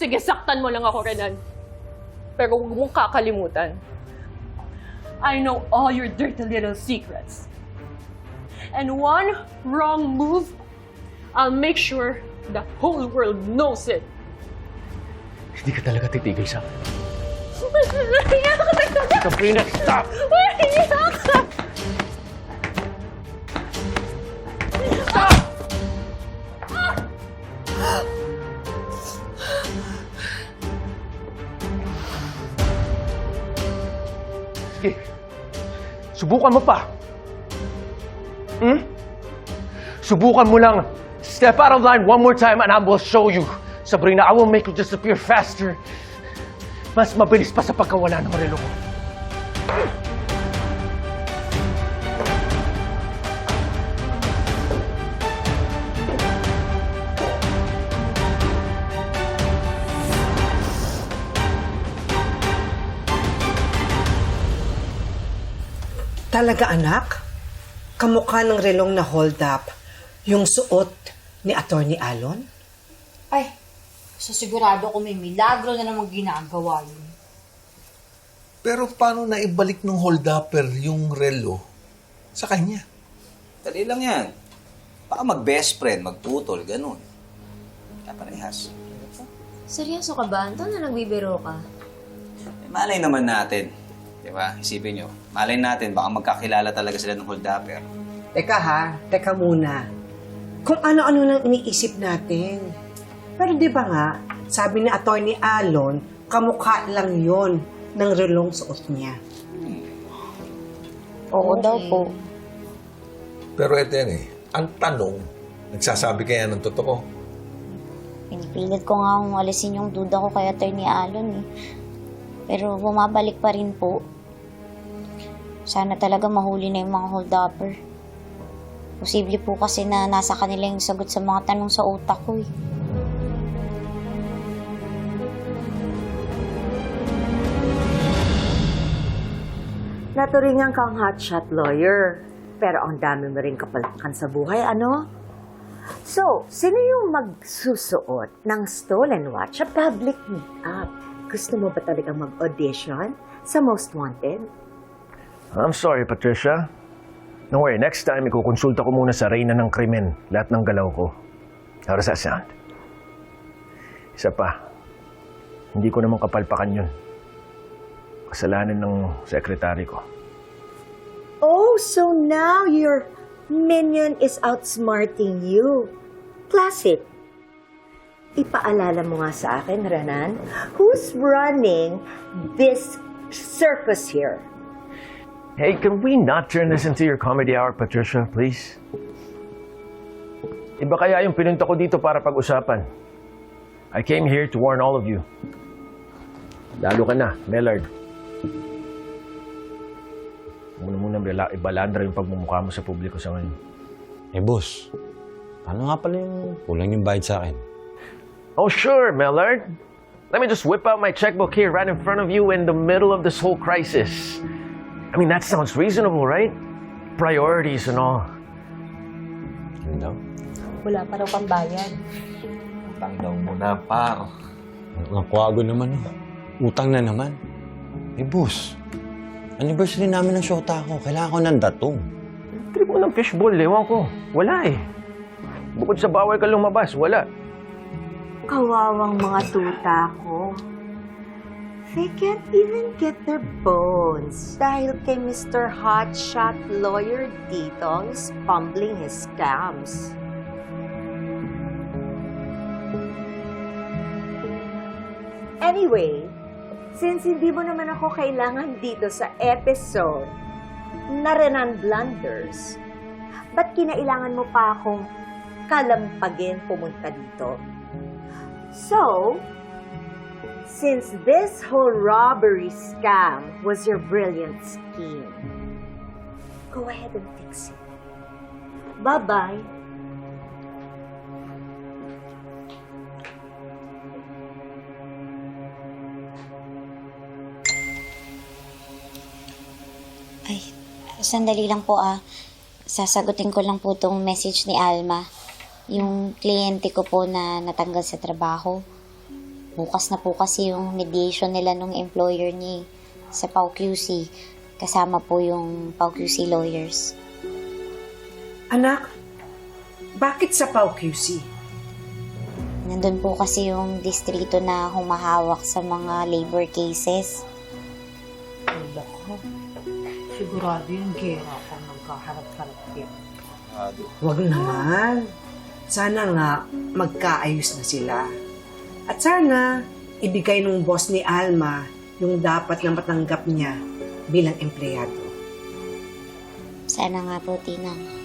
Sige, saktan mo lang ako, Renan. Pero huwag mong kakalimutan. I know all your dirty little secrets. And one wrong move, I'll make sure the whole world knows it. Hindi ka talaga titigil sa akin. Talaga! Sabrina, stop! Mahiya Subukan mo pa. Hmm? Subukan mo lang. Step out of line one more time and I will show you. Sabrina, I will make you disappear faster. Mas mabilis pa sa pagkawala ng relo ko. Talaga anak? Kamukha ng relong na hold up yung suot ni Attorney Alon? Ay, so sigurado ko may milagro na namang ginagawa yun. Pero paano na ibalik ng hold-upper yung relo sa kanya? Dali lang yan. Baka mag-best friend, magputol, ganun. Kaya parehas. Seryoso ka ba, Anton, na nagbibiro ka? Eh, malay naman natin. Di ba? Isipin nyo. Malay natin, baka magkakilala talaga sila ng hold-upper. Teka ha, teka muna. Kung ano-ano nang iniisip natin. Pero di ba nga, sabi ni Attorney Alon, kamukha lang yon ng relong suot niya. Oo daw po. Pero eto yan eh, ang tanong, nagsasabi kaya ng totoo? Pinipilit ko nga akong alisin yung duda ko kay Attorney Alon eh. Pero bumabalik pa rin po. Sana talaga mahuli na yung mga hold-upper. Posible po kasi na nasa kanila yung sagot sa mga tanong sa utak ko eh. Naturingan kang hotshot lawyer, pero ang dami mo rin kapalakan sa buhay, ano? So, sino yung magsusuot ng stolen watch sa public meetup? Gusto mo ba talaga mag-audition sa Most Wanted? I'm sorry, Patricia. Don't worry, next time ikukonsulta ko muna sa reyna ng krimen lahat ng galaw ko. How does that sound? Isa pa, hindi ko naman kapalpakan yun. Kasalanan ng sekretary ko. Oh, so now your minion is outsmarting you. Classic. Ipaalala mo nga sa akin, Renan, who's running this circus here? Hey, can we not turn this into your comedy hour, Patricia, please? Iba kaya yung pinunta ko dito para pag-usapan. I came here to warn all of you. Lalo ka na, Mellard. Muna muna bala- ibalandra yung pagmumukha mo sa publiko sa ngayon. Eh, boss, paano nga pala yung kulang yung bayad sa akin? Oh, sure, Mellard. Let me just whip out my checkbook here right in front of you in the middle of this whole crisis. I mean, that sounds reasonable, right? Priorities and all. Yun daw. Wala pa raw pambayad. Utang daw muna, par. Ang kwago naman, oh. Utang na naman. Eh, boss, anniversary namin ng shota ko. Kailangan ko ng datong. Trip mo ng fishbowl, ewan ko. Wala eh. Bukod sa bawal ka lumabas, wala. Kawawang mga tuta ko. They can't even get their bones dahil kay Mr. Hotshot Lawyer dito is fumbling his scams. Anyway, since hindi mo naman ako kailangan dito sa episode na Renan Blunders, ba't kinailangan mo pa akong kalampagin pumunta dito? So, since this whole robbery scam was your brilliant scheme, go ahead and fix it. Bye-bye. Ay, sandali lang po ah. Sasagutin ko lang po tong message ni Alma. Yung kliyente ko po na natanggal sa trabaho. Bukas na po kasi yung mediation nila nung employer niya sa Pau QC. Kasama po yung Pau QC lawyers. Anak, bakit sa Pau QC? Nandun po kasi yung distrito na humahawak sa mga labor cases. Wala ko. Sigurado yung gera kung magkaharap-harap yan. Huwag naman. Sana nga magkaayos na sila. At sana ibigay nung boss ni Alma yung dapat na matanggap niya bilang empleyado. Sana nga po, Tina.